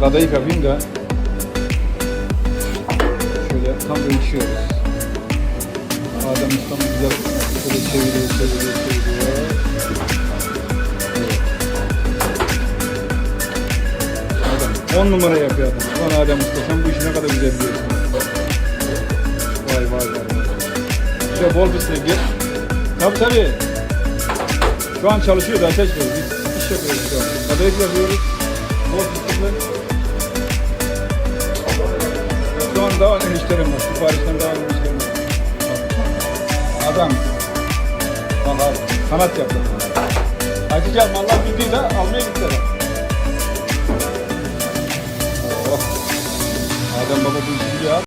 kadayıf yapayım şöyle tam ölçüyoruz. Adem ustam güzel şöyle çeviriyor, çeviriyor, çeviriyor. Adam 10 numara yapıyor adam. Ulan Adem Usta sen bu işi ne kadar güzel biliyorsun. Vay vay vay. İşte bol fıstık gir. Tabii tabii. Şu an çalışıyor da ateş var. Biz iş yapıyoruz şu an. Kadayıf yapıyoruz. Bol fıstıklı. An daha enişlerim var. Siparişten daha enişlerim var. Adam. Bak abi. Kanat yaptı. Hacıcı abi Allah bildiği de almaya gittiler. Oh. Adem baba bu işi biliyor.